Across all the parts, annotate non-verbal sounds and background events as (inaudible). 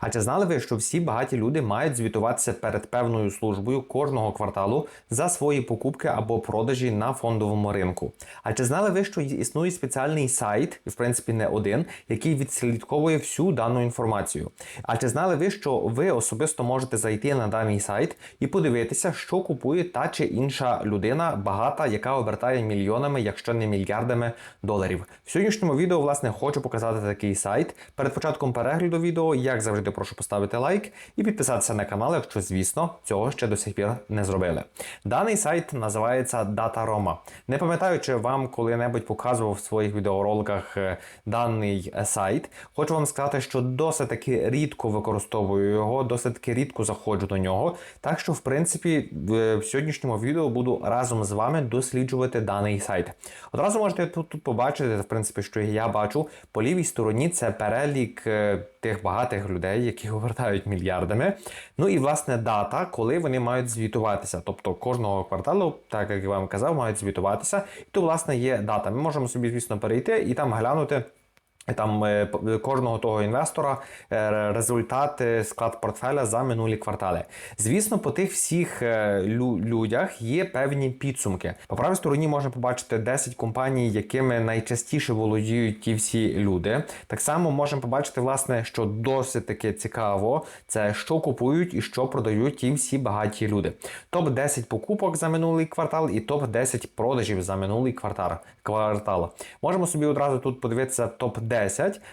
А чи знали ви, що всі багаті люди мають звітуватися перед певною службою кожного кварталу за свої покупки або продажі на фондовому ринку? А чи знали ви, що існує спеціальний сайт, і в принципі не один, який відслідковує всю дану інформацію? А чи знали ви, що ви особисто можете зайти на даний сайт і подивитися, що купує та чи інша людина багата, яка обертає мільйонами, якщо не мільярдами доларів? В сьогоднішньому відео, власне, хочу показати такий сайт. Перед початком перегляду відео, як завжди, прошу поставити лайк і підписатися на канал, якщо, звісно, цього ще до сих пір не зробили. Даний сайт називається DataRoma. Не пам'ятаю, чи вам коли-небудь показував в своїх відеороликах е, даний е, сайт. Хочу вам сказати, що досить таки рідко використовую його, досить таки рідко заходжу до нього. Так що, в принципі, в в сьогоднішньому відео буду разом з вами досліджувати даний сайт. Одразу можете тут, тут побачити, в принципі, що я бачу по лівій стороні це перелік е, тих багатих людей, які (laughs) обертають мільярдами. Ну і власне дата, коли вони мають звітуватися. Тобто кожного кварталу, так як я вам казав, мають звітуватися. І то, власне, є дата. Ми можемо собі, звісно, перейти і там глянути. Там е, кожного того інвестора е, результати, склад портфеля за минулі квартали. Звісно, по тих всіх е, лю- людях є певні підсумки. По правій стороні можна побачити 10 компаній, якими найчастіше володіють ті всі люди. Так само можемо побачити, власне, що досить таки цікаво, це що купують і що продають ті всі багаті люди. Топ 10 покупок за минулий квартал і топ 10 продажів за минулий квартал. Можемо собі одразу тут подивитися топ 10,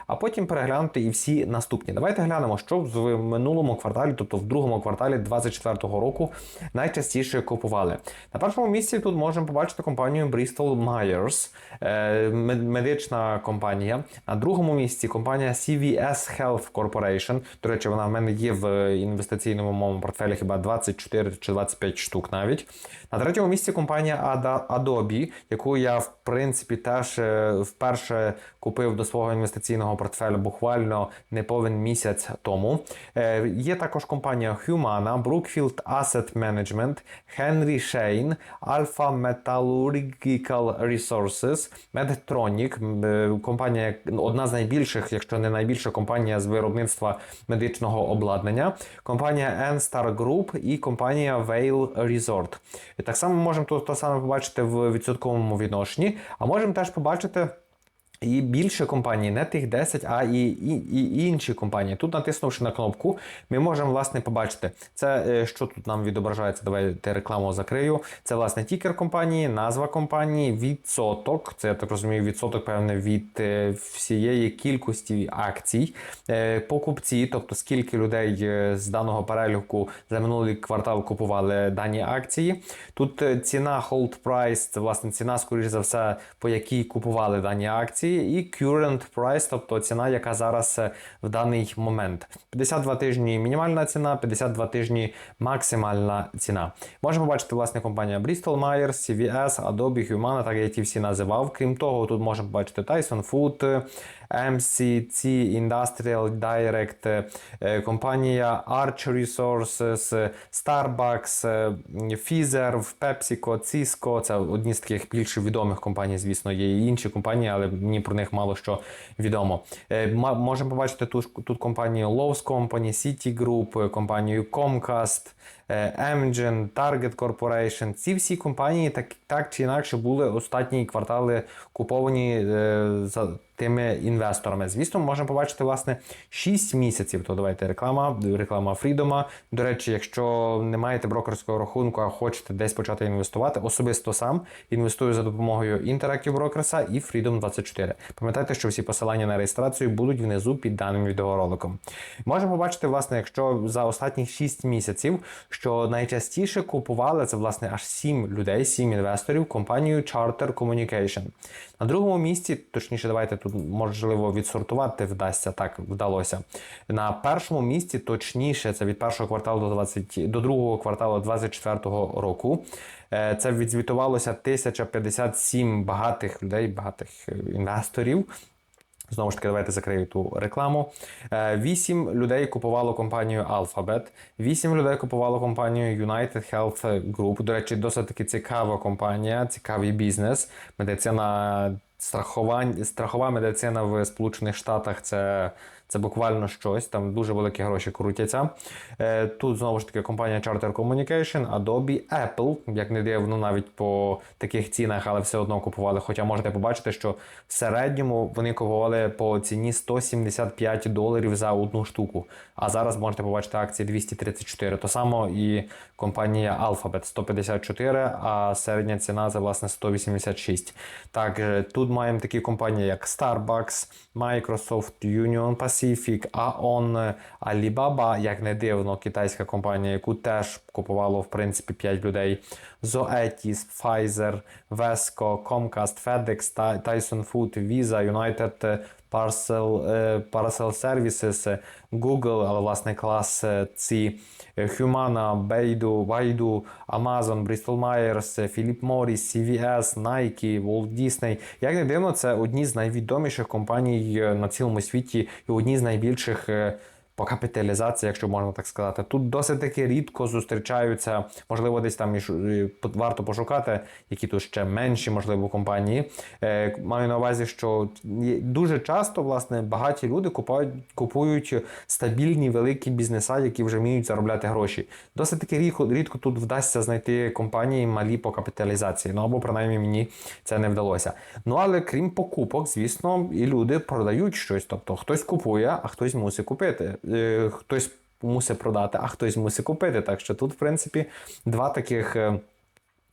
а потім переглянути і всі наступні. Давайте глянемо, що в минулому кварталі, тобто в другому кварталі 2024 року, найчастіше купували. На першому місці тут можемо побачити компанію Bristol Myers, е, медична компанія. На другому місці компанія CVS Health Corporation. До речі, вона в мене є в інвестиційному моєму портфелі хіба 24 чи 25 штук навіть. На третьому місці компанія Adobe, яку я в принципі теж е, вперше купив до свого інвестиційного портфелю буквально неповен місяць тому. Е, Є також компанія Humana, Brookfield Asset Management, Henry Schein, Alpha Metallurgical Resources, Medtronic, е, компанія одна з найбільших, якщо не найбільша компанія з виробництва медичного обладнання, компанія N-Star Group і компанія Vail Resort. І так само можемо тут те саме побачити в відсотковому відношенні, а можемо теж побачити. І більше компаній, не тих 10, а і, і, і інші компанії. Тут, натиснувши на кнопку, ми можемо власне побачити, це е, що тут нам відображається. Давайте рекламу закрию. Це власне тікер компанії, назва компанії, відсоток. Це я так розумію, відсоток певне від е, всієї кількості акцій, Е, покупці, тобто скільки людей з даного переліку за минулий квартал купували дані акції. Тут ціна hold price, це власне ціна, скоріш за все, по якій купували дані акції, і current price, тобто ціна, яка зараз е, в даний момент. 52 тижні мінімальна ціна, 52 тижні максимальна ціна. Можемо побачити власне компанія Bristol Myers, CVS, Adobe, Humana, так я ті всі називав. Крім того, тут можемо побачити Tyson Food, MCC Industrial Direct, е, компанія Arch Resources, Starbucks, е, Pfizer, PepsiCo, Cisco. Це одні з таких більш відомих компаній, звісно, є і інші компанії, але мені про них мало що відомо. Е, Можемо побачити тут, тут компанію Lowe's Company, Citigroup, компанію Comcast, е, Amgen, Target Corporation. Ці всі компанії так, так чи інакше були останні квартали куповані е, за тими інвесторами. Звісно, можемо побачити власне 6 місяців. То давайте реклама, реклама Фрідома. До речі, якщо не маєте брокерського рахунку, а хочете десь почати інвестувати, особисто сам інвестую за допомогою Interactive Brokers і Freedom 24. Пам'ятайте, що всі посилання на реєстрацію будуть внизу під даним відеороликом. Можемо побачити, власне, якщо за останні 6 місяців, що найчастіше купували це власне аж 7 людей, 7 інвесторів компанію Charter Communication. На другому місці, точніше, давайте тут можливо відсортувати вдасться, так вдалося. На першому місці, точніше, це від першого кварталу до 20, до другого кварталу 2024 року. Е, Це відзвітувалося 1057 багатих людей, багатих е, інвесторів. Знову ж таки, давайте закрию ту рекламу. Е, Вісім людей купувало компанію Alphabet, вісім людей купувало компанію United Health Group. До речі, досить таки цікава компанія, цікавий бізнес. Медицина страховань, страхова медицина в Сполучених Штатах це Це буквально щось, там дуже великі гроші крутяться. Е, Тут знову ж таки компанія Charter Communication, Adobe, Apple, як не дивно, навіть по таких цінах, але все одно купували. Хоча можете побачити, що в середньому вони купували по ціні 175 доларів за одну штуку. А зараз можете побачити акції 234. То само і компанія Alphabet 154, а середня ціна це власне 186. Також тут маємо такі компанії, як Starbucks, Microsoft, Union Pacific, Aon, Alibaba, як не дивно, китайська компанія, яку теж купувало в принципі 5 людей. Zoetis, Pfizer, Vesco, Comcast, FedEx, Tyson Food, Visa, United Parcel, е, Parcel Services, е, Google, але власне клас е, ці е, Humana, Baidu, Baidu, Amazon, Bristol Myers, е, Philip Morris, CVS, Nike, Walt Disney. Як не дивно, це одні з найвідоміших компаній е, на цілому світі і одні з найбільших. По капіталізації, якщо можна так сказати, тут досить таки рідко зустрічаються, можливо, десь там і варто пошукати, які тут ще менші, можливо, компанії. Е, маю на увазі, що дуже часто власне багаті люди купують, купують стабільні великі бізнеса, які вже вміють заробляти гроші. Досить таки рідко, рідко тут вдасться знайти компанії малі по капіталізації. Ну або принаймні мені це не вдалося. Ну але крім покупок, звісно, і люди продають щось. Тобто хтось купує, а хтось мусить купити. Е, Хтось мусить продати, а хтось мусить купити. Так що тут, в принципі, два таких.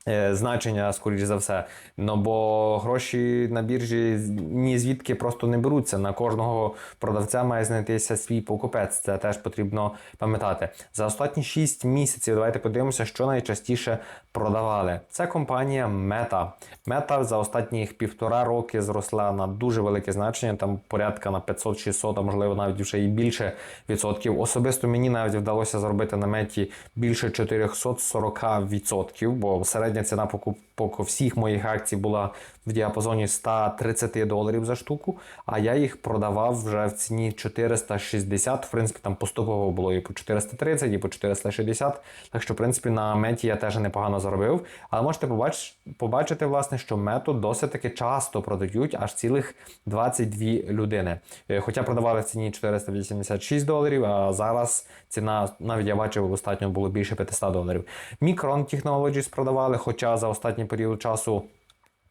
Е, Значення, скоріш за все. Ну бо гроші на біржі ні звідки просто не беруться. На кожного продавця має знайтися свій покупець. Це теж потрібно пам'ятати. За останні 6 місяців давайте подивимося, що найчастіше продавали. Це компанія Meta. Meta за останніх півтора роки зросла на дуже велике значення, там порядка на 500-600, а можливо навіть вже і більше відсотків. Особисто мені навіть вдалося зробити на меті більше 440 відсотків, бо середня ціна покупок всіх моїх акцій була в діапазоні 130 доларів за штуку, а я їх продавав вже в ціні 460. В принципі, там поступово було і по 430, і по 460. Так що, в принципі, на меті я теж непогано заробив. Але можете побач- побачити, власне, що мету досить таки часто продають аж цілих 22 людини. Е, Хоча продавали в ціні 486 доларів, а зараз ціна, навіть я бачив, остатньо було більше 500 доларів. Micron Technologies продавали, хоча за останній період часу.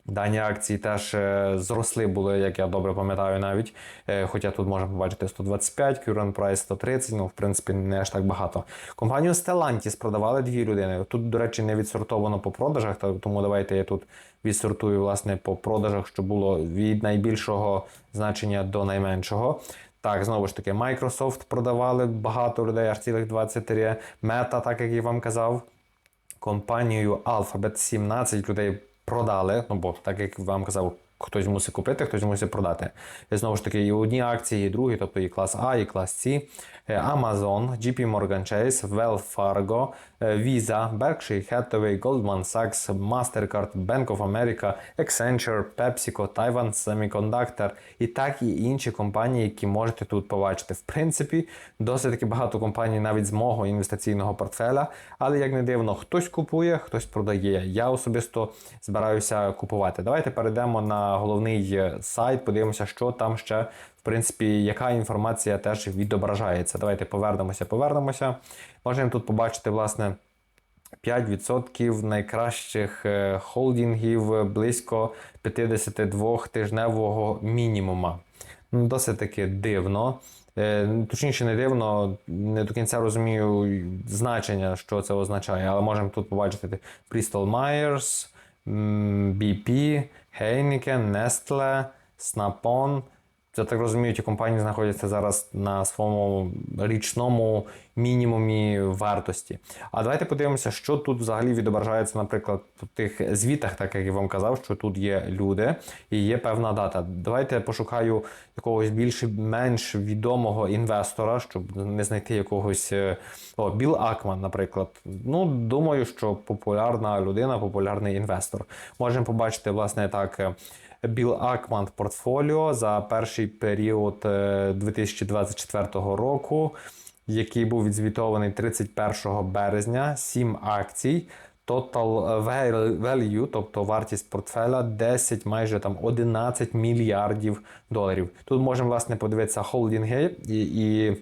Дані акції теж е, зросли були, як я добре пам'ятаю, навіть. Е, хоча тут можна побачити 125, current price 130, ну в принципі не аж так багато. Компанію Stellantis продавали дві людини. Тут, до речі, не відсортовано по продажах, тому давайте я тут відсортую власне по продажах, що було від найбільшого значення до найменшого. Так, знову ж таки, Microsoft продавали багато людей, аж цілих 23. Meta, так як я вам казав, компанію Alphabet 17 людей продали. Ну бо так як вам казав, хтось мусить купити, хтось мусить продати. І знову ж таки, і одні акції, і другі, тобто і клас А, і клас С. Е, Amazon, JP Morgan Chase, Wells Fargo, Visa, Berkshire Hathaway, Goldman Sachs, Mastercard, Bank of America, Accenture, PepsiCo, Taiwan Semiconductor і так і інші компанії, які можете тут побачити. В принципі, досить таки багато компаній навіть з мого інвестиційного портфеля, але як не дивно, хтось купує, хтось продає. Я особисто збираюся купувати. Давайте перейдемо на головний е, сайт, подивимося, що там ще. В принципі, яка інформація теж відображається. Давайте повернемося, повернемося. Можемо тут побачити, власне, 5% найкращих е, холдингів близько 52 тижневого мінімума. Ну, Досить таки дивно. Е, Точніше, не дивно, не до кінця розумію значення, що це означає, але можемо тут побачити Bristol Myers, BP, Heineken, Nestle, Snap-on. Я так розумію, ті компанії знаходяться зараз на своєму річному мінімумі вартості. А давайте подивимося, що тут взагалі відображається, наприклад, в тих звітах, так як я вам казав, що тут є люди і є певна дата. Давайте пошукаю якогось більш-менш відомого інвестора, щоб не знайти якогось е, о, Біл Акман, наприклад. Ну, думаю, що популярна людина, популярний інвестор. Можемо побачити, власне, так. Е, Біл Акман портфоліо за перший період е, 2024 року, який був відзвітований 31 березня, 7 акцій. Total value, тобто вартість портфеля 10, майже там 11 мільярдів доларів. Тут можемо власне подивитися холдинги і, і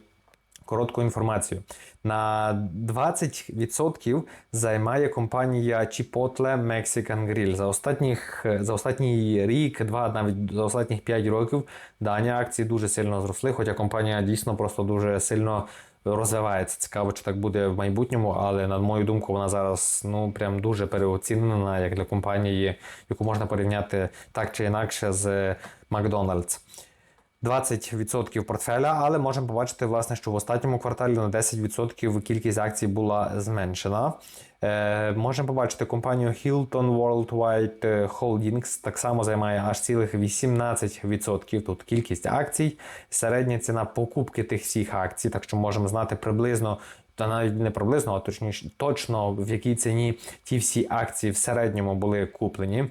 коротку інформацію. На 20% займає компанія Chipotle Mexican Grill. За останніх за останній рік, два, навіть за останніх 5 років дані акції дуже сильно зросли, хоча компанія дійсно просто дуже сильно розвивається. Цікаво, чи так буде в майбутньому, але на мою думку, вона зараз ну прям дуже переоцінена як для компанії, яку можна порівняти так чи інакше з Макдональдс. 20% портфеля, але можемо побачити, власне, що в останньому кварталі на 10% кількість акцій була зменшена. Е, Можемо побачити компанію Hilton Worldwide Holdings, так само займає аж цілих 18%. Тут кількість акцій, середня ціна покупки тих всіх акцій, так що можемо знати приблизно. Та навіть не приблизно, а точніше точно в якій ціні ті всі акції в середньому були куплені.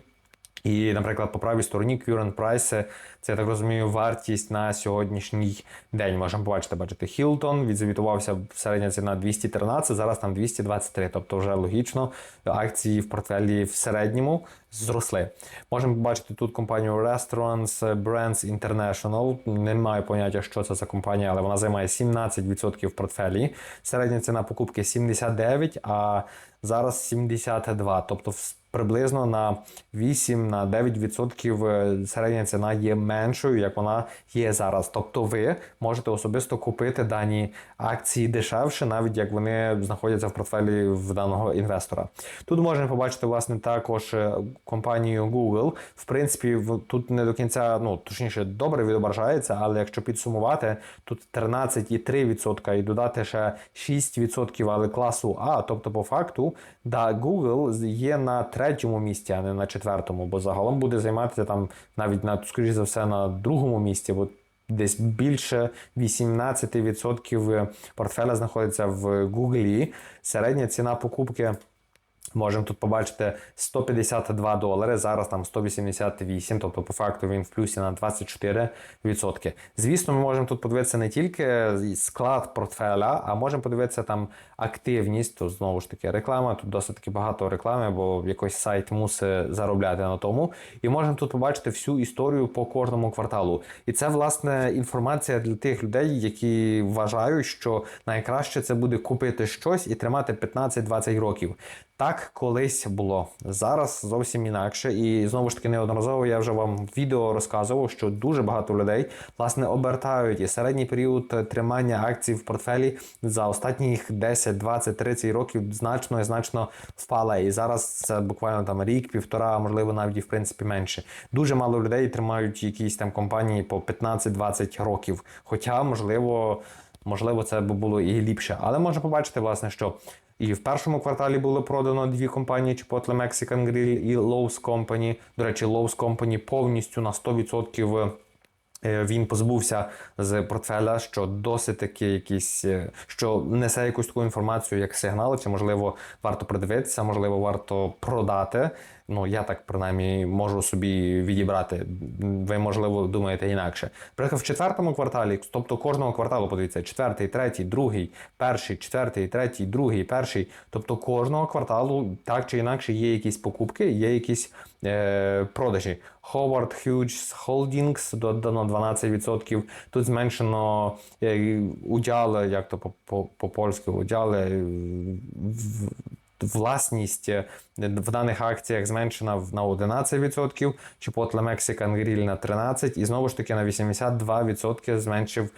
І, наприклад, по правій стороні current price, це я так розумію, вартість на сьогоднішній день. Можемо побачити, бачите, Hilton відзвітувався середня ціна 213, зараз там 223. Тобто, вже логічно акції в портфелі в середньому зросли. Можемо побачити тут компанію Restaurants Brands International. Не маю поняття, що це за компанія, але вона займає 17% в портфелі. Середня ціна покупки 79, а зараз 72. Тобто, приблизно на 8 на 9% середня ціна є меншою, як вона є зараз. Тобто, ви можете особисто купити дані акції дешевше, навіть як вони знаходяться в портфелі в даного інвестора. Тут можна побачити власне також компанію Google. В принципі, тут не до кінця, ну точніше, добре відображається, але якщо підсумувати, тут 13,3% і додати ще 6%, але класу А, тобто, по факту, да, Google є на третьому місці, а не на четвертому, бо загалом буде займатися там навіть на, скоріш за все, на другому місці. бо Десь більше 18% портфеля знаходиться в Гуглі. Середня ціна покупки Можемо тут побачити 152 долари, зараз там 188, тобто по факту він в плюсі на 24%. Звісно, ми можемо тут подивитися не тільки склад портфеля, а можемо подивитися там активність, то знову ж таки реклама. Тут досить таки багато реклами, бо якийсь сайт мусить заробляти на тому. І можемо тут побачити всю історію по кожному кварталу. І це, власне, інформація для тих людей, які вважають, що найкраще це буде купити щось і тримати 15-20 років. Так колись було зараз зовсім інакше, і знову ж таки неодноразово я вже вам відео розказував, що дуже багато людей власне обертають і середній період тримання акцій в портфелі за останніх 10, 20, 30 років значно і значно впала. І зараз це буквально там рік, півтора, можливо, навіть і в принципі менше. Дуже мало людей тримають якісь там компанії по 15-20 років. Хоча, можливо, можливо, це б було і ліпше. Але можна побачити, власне, що. І в першому кварталі було продано дві компанії: Chipotle Mexican Grill і Lowe's Company. До речі, Lowe's Company повністю на 100% е, він позбувся з портфеля, що досить таки якісь, е, що несе якусь таку інформацію, як сигнали, чи можливо варто придивитися, можливо, варто продати. Ну, я так принаймні можу собі відібрати. Ви, можливо, думаєте інакше. Приїхав в четвертому кварталі, тобто кожного кварталу, подивіться, четвертий, третій, другий, перший, четвертий, третій, другий, перший. Тобто кожного кварталу так чи інакше є якісь покупки, є якісь е, продажі. Howard Hughes Holdings додано 12%. Тут зменшено е, удяли, як то по польськи удяли в власність е, в даних акціях зменшена на 11%, Chipotle Mexican Grill на 13% і знову ж таки на 82% зменшив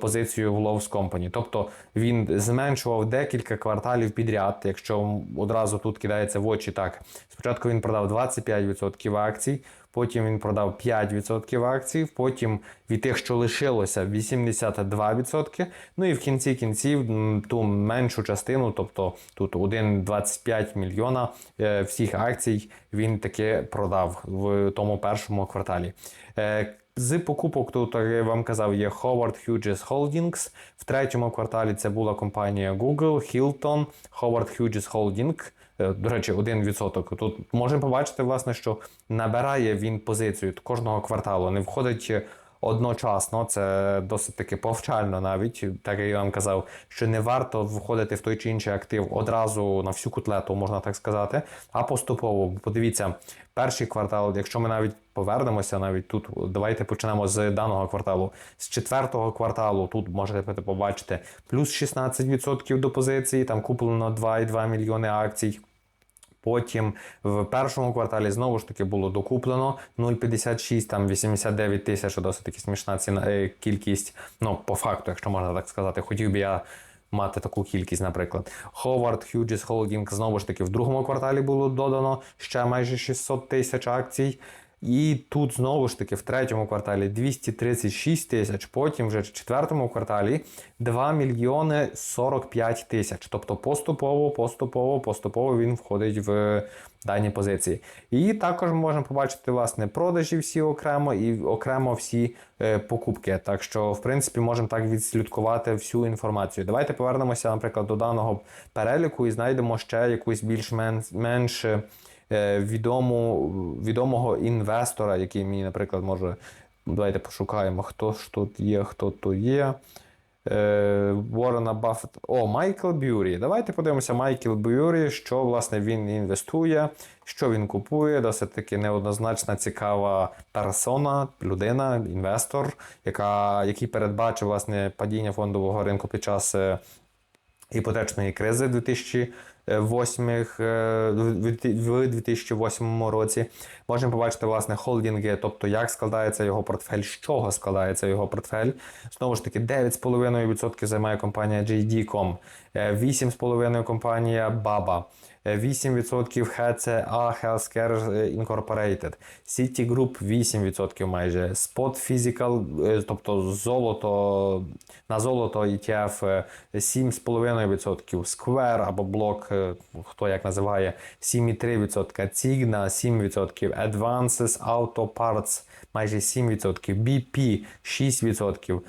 позицію в Lowe's Company. Тобто він зменшував декілька кварталів підряд. Якщо одразу тут кидається в очі так, спочатку він продав 25% акцій потім він продав 5% акцій, потім від тих, що лишилося, 82%. Ну і в кінці кінців ту меншу частину, тобто тут 1,25 мільйона е, всіх акцій він таки продав в тому першому кварталі. Е, з покупок тут я вам казав є Howard Hughes Holdings. В третьому кварталі це була компанія Google, Hilton, Howard Hughes Holding. Е, до речі, 1%. Тут можемо побачити, власне, що набирає він позицію кожного кварталу. Не входить одночасно. Це досить таки повчально навіть, так як я вам казав, що не варто входити в той чи інший актив одразу на всю котлету, можна так сказати, а поступово. Подивіться, перший квартал, якщо ми навіть повернемося, навіть тут давайте почнемо з даного кварталу. З четвертого кварталу тут можете побачити плюс 16% до позиції, там куплено 2,2 мільйони акцій. Потім в першому кварталі знову ж таки було докуплено 0,56, там 89 тисяч, досить таки смішна ціна е, кількість. Ну, по факту, якщо можна так сказати, хотів би я мати таку кількість, наприклад. Ховард Hughes Holding знову ж таки в другому кварталі було додано ще майже 600 тисяч акцій. І тут знову ж таки в третьому кварталі 236 тисяч, потім вже в четвертому кварталі 2 мільйони 45 тисяч. Тобто поступово, поступово, поступово він входить в дані позиції. І також ми можемо побачити власне продажі всі окремо і окремо всі е, покупки. Так що, в принципі, можемо так відслідкувати всю інформацію. Давайте повернемося, наприклад, до даного переліку і знайдемо ще якусь більш-менш Е, відому, відомого інвестора, який мені, наприклад, може. Давайте пошукаємо, хто ж тут є, хто тут є. Е, Ворона Баффет. О, Майкл Бюрі. Давайте подивимося, Майкл Бюрі, що власне він інвестує, що він купує. Досить таки неоднозначна цікава персона, людина, інвестор, яка, який передбачив власне падіння фондового ринку під час е, іпотечної кризи 2000 2008, е, в 2008 році. Можемо побачити власне холдинги, тобто як складається його портфель, з чого складається його портфель. Знову ж таки, 9,5% займає компанія JD.com, 8,5% е, компанія Baba. 8% HCA Healthcare Incorporated, Citigroup 8% майже, Spot Physical, е, тобто золото на золото ETF 7,5%, Square або блок, е, хто як називає, 7,3%, Cigna 7%, Advances Auto Parts майже 7%, BP 6%.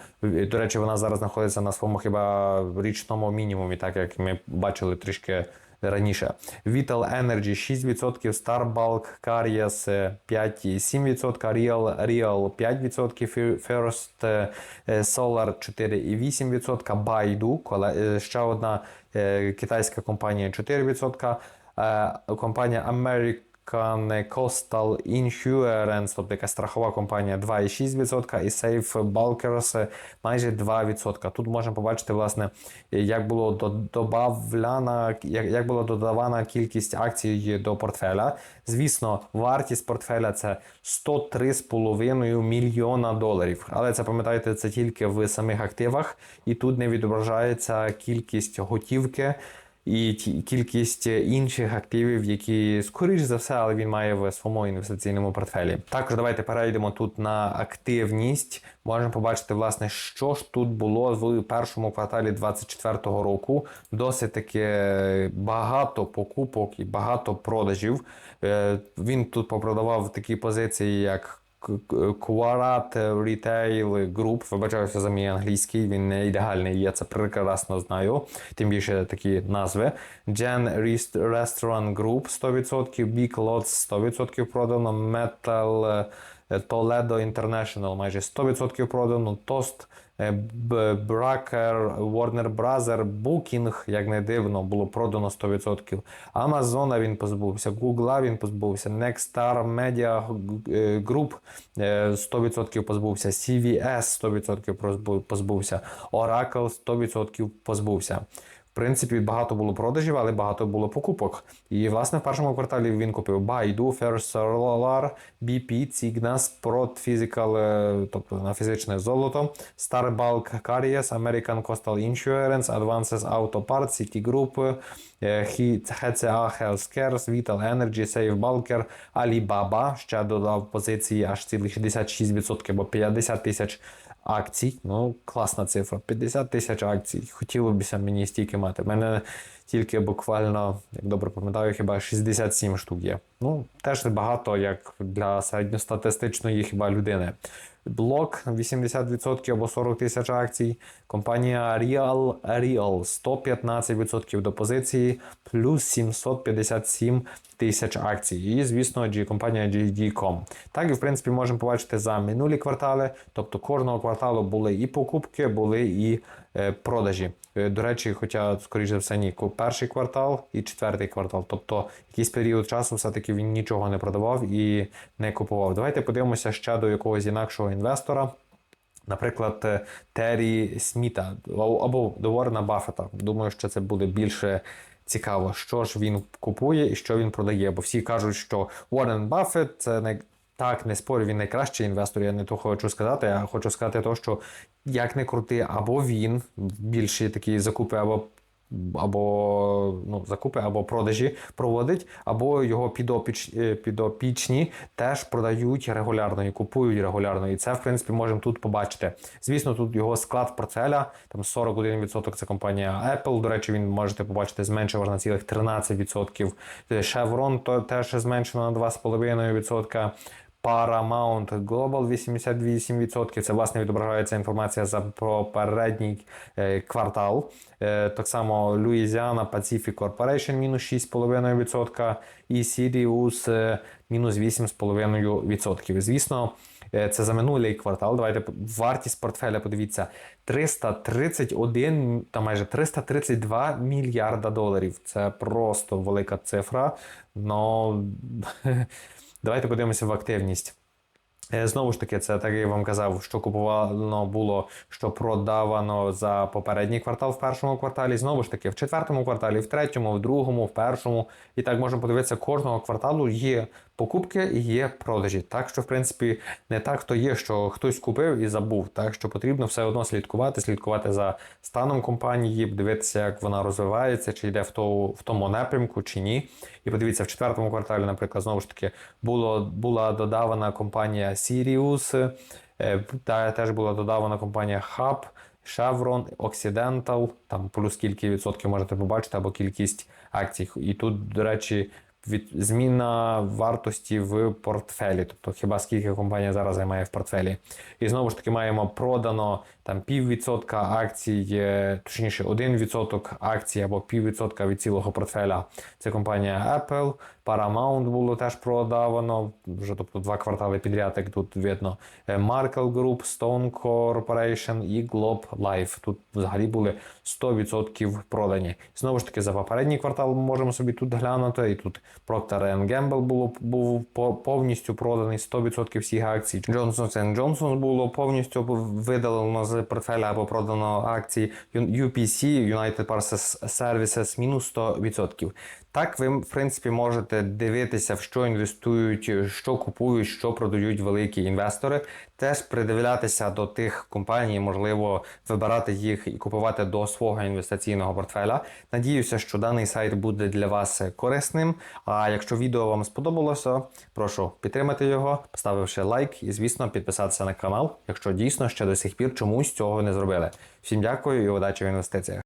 До речі, вона зараз знаходиться на своєму хіба річному мінімумі, так як ми бачили трішки раніше. Vital Energy 6%, Starbulk, Carias 5,7%, Real, Real 5%, First Solar 4,8%, Baidu, ще одна китайська компанія 4%, компанія American Coastal Insurance, тобто яка страхова компанія 2,6% і Safe Bulkers майже 2%. Тут можна побачити, власне, як було додавляна, як, як була додавана кількість акцій до портфеля. Звісно, вартість портфеля це 103,5 мільйона доларів. Але це пам'ятайте, це тільки в самих активах, і тут не відображається кількість готівки і кількість інших активів, які скоріш за все, але він має в своєму інвестиційному портфелі. Також давайте перейдемо тут на активність. Можемо побачити, власне, що ж тут було в першому кварталі 2024 року. Досить таки багато покупок і багато продажів. Е, він тут попродавав такі позиції, як Quarat Retail Group, вибачаюся за мій англійський, він не ідеальний, я це прекрасно знаю. Тим більше такі назви. Gen Restaurant Group 100%, Big Lots 100% продано, Metal Toledo International майже 100% продано, Toast Бракер, Warner Bros., Booking, як не дивно, було продано 100%. Amazon він позбувся, Google він позбувся, Nextar Media Group 100% позбувся, CVS 100% позбувся, Oracle 100% позбувся. В принципі, багато було продажів, але багато було покупок. І, власне, в першому кварталі він купив Baidu, First BP, Cigna, Sprott Physical, е, тобто на фізичне золото, Starbulk Carriers, American Coastal Insurance, Advances Auto Parts, Citigroup, HCA Healthcare, Vital Energy, Safe Bulker, Alibaba ще додав позиції аж цілих 66% або 50 тисяч акцій. Ну, класна цифра. 50 тисяч акцій. Хотілося б мені стільки мати. У мене тільки буквально, як добре пам'ятаю, хіба 67 штук є. Ну, теж багато як для середньостатистичної хіба людини. Блок 80% або 40 тисяч акцій. Компанія Real Real 115% до позиції, плюс 757 тисяч акцій. І, звісно, компанія GD.com. Так і в принципі можемо побачити за минулі квартали. Тобто кожного кварталу були і покупки, були і продажі. Е, До речі, хоча, скоріше за все, ні, перший квартал і четвертий квартал. Тобто якийсь період часу все-таки він нічого не продавав і не купував. Давайте подивимося ще до якогось інакшого інвестора. Наприклад, е, Террі Сміта або до Ворена Баффета. Думаю, що це буде більше цікаво, що ж він купує і що він продає. Бо всі кажуть, що Уоррен Баффет це так, не спорю, він найкращий інвестор. Я не то хочу сказати. Я хочу сказати, то, що як не крути, або він більші такі закупи, або або ну, закупи, або продажі проводить, або його підопіч, е, підопічні теж продають регулярно і купують регулярно. І це, в принципі, можемо тут побачити. Звісно, тут його склад портфеля, там 41% це компанія Apple. До речі, він можете побачити зменшив на цілих 13%. Chevron теж зменшено на 2,5%. Paramount Global 88%. Це власне відображається інформація за попередній е, квартал. Е, так само Louisiana Pacific Corporation мінус 6,5% і Sirius е, мінус 8,5%. Звісно, це за минулий квартал. Давайте вартість портфеля подивіться 331 та майже 332 мільярда доларів. Це просто велика цифра. Но (laughs) давайте подивимося в активність. Е, Знову ж таки, це так як я вам казав, що купувано було, що продавано за попередній квартал в першому кварталі. Знову ж таки, в четвертому кварталі, в третьому, в другому, в першому. І так можемо подивитися, кожного кварталу є покупки і є продажі. Так що, в принципі, не так то є, що хтось купив і забув. Так що потрібно все одно слідкувати, слідкувати за станом компанії, дивитися, як вона розвивається, чи йде в, то, в тому напрямку, чи ні. І подивіться, в четвертому кварталі, наприклад, знову ж таки, було, була додавана компанія Sirius, е, та теж була додавана компанія Hub, Chevron, Occidental, там плюс кілька відсотків можете побачити, або кількість акцій. І тут, до речі, від зміна вартості в портфелі, тобто хіба скільки компанія зараз займає в портфелі. І знову ж таки маємо продано там піввідсотка акцій, е, точніше, один відсоток акцій або піввідсотка від цілого портфеля. Це компанія Apple, Paramount було теж продавано, вже тобто два квартали підряд, як тут видно. Е, Markel Group, Stone Corporation і Globe Life. Тут взагалі були 100% продані. Знову ж таки, за попередній квартал ми можемо собі тут глянути. І тут Procter Gamble було був повністю проданий 100% всіх акцій. Johnson Johnson було повністю видалено з портфеля або продано акції UPC, United Parcels Services, мінус 100%. Так, ви, в принципі, можете дивитися, в що інвестують, що купують, що продають великі інвестори. Теж придивлятися до тих компаній, можливо, вибирати їх і купувати до свого інвестиційного портфеля. Надіюся, що даний сайт буде для вас корисним. А якщо відео вам сподобалося, прошу підтримати його, поставивши лайк і, звісно, підписатися на канал, якщо дійсно ще до сих пір чомусь цього не зробили. Всім дякую і удачі в інвестиціях.